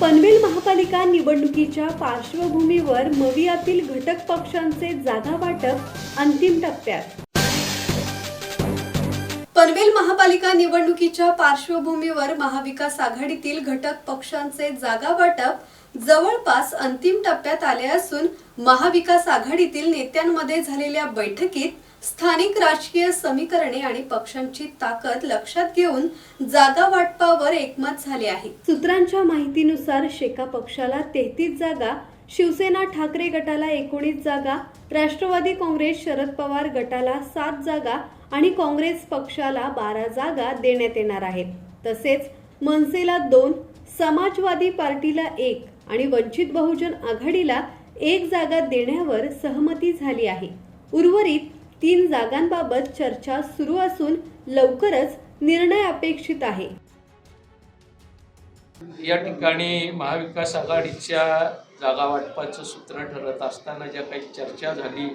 पनवेल महापालिका निवडणुकीच्या पार्श्वभूमीवर मवियातील घटक पक्षांचे जागा वाटप अंतिम टप्प्यात. पनवेल महापालिका निवडणुकीच्या पार्श्वभूमीवर महाविकास आघाडीतील घटक पक्षांचे जागा वाटप जवळपास अंतिम टप्प्यात आले असून महाविकास आघाडीतील नेत्यांमध्ये झालेल्या बैठकीत स्थानिक राजकीय समीकरणे आणि पक्षांची ताकद लक्षात घेऊन जागा वाटपावर एकमत झाले आहे. सूत्रांच्या माहितीनुसार शेका पक्षाला तेहतीस जागा शिवसेना ठाकरे गटाला एकोणीस जागा राष्ट्रवादी काँग्रेस शरद पवार गटाला सात जागा आणि काँग्रेस पक्षाला बारा जागा देण्यात येणार आहेत. तसेच मनसेला दोन समाजवादी पार्टीला एक आणि वंचित बहुजन आघाडीला एक जागा देण्यावर सहमती झाली आहे. उर्वरित तीन जागांबाबत चर्चा सुरू असून लवकरच निर्णय अपेक्षित आहे. या ठिकाणी महाविकास आघाडीच्या जागा वाटपाचं सूत्र ठरत असताना ज्या काही चर्चा झाली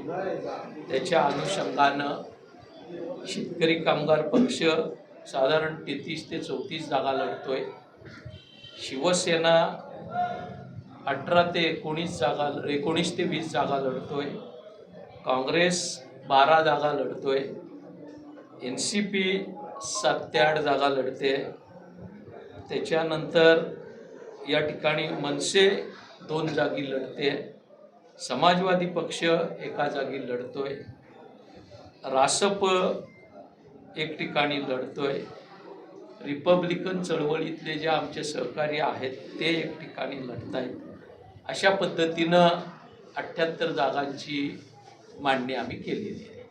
त्याच्या अनुषंगानं शेतकरी कामगार पक्ष साधारण तेहतीस ते चौतीस जागा लढतोय. शिवसेना अठरा ते एकोणीस जागा एकोणीस ते वीस जागा लढतोय. काँग्रेस बारा जागा लढतोय. एन सी पी सात ते आठ जागा लढते. त्याच्यानंतर या ठिकाणी मनसे दोन जागी लढते. समाजवादी पक्ष एका जागी लढतोय. रासप एक ठिकाणी लढतोय. रिपब्लिकन चळवळीतले जे आमचे सहकारी आहेत ते एक ठिकाणी लढत आहेत अशा पद्धतीनं अठ्ठ्याहत्तर जागांची मांडणी आम्ही केलेली आहे.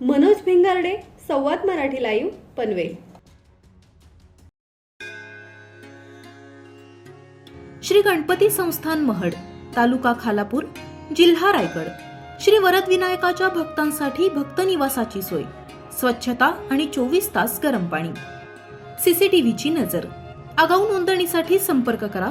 मनोज भिंगारडे संवाद मराठी लाईव्ह पनवेल. श्री गणपती संस्थान महड तालुका खालापूर जिल्हा रायगड. श्री वरद विनायकाच्या भक्तांसाठी भक्त निवासाची सोय स्वच्छता आणि चोवीस तास गरम पाणी. सीसीटीव्हीची नजर. आगाऊ नोंदणीसाठी संपर्क करा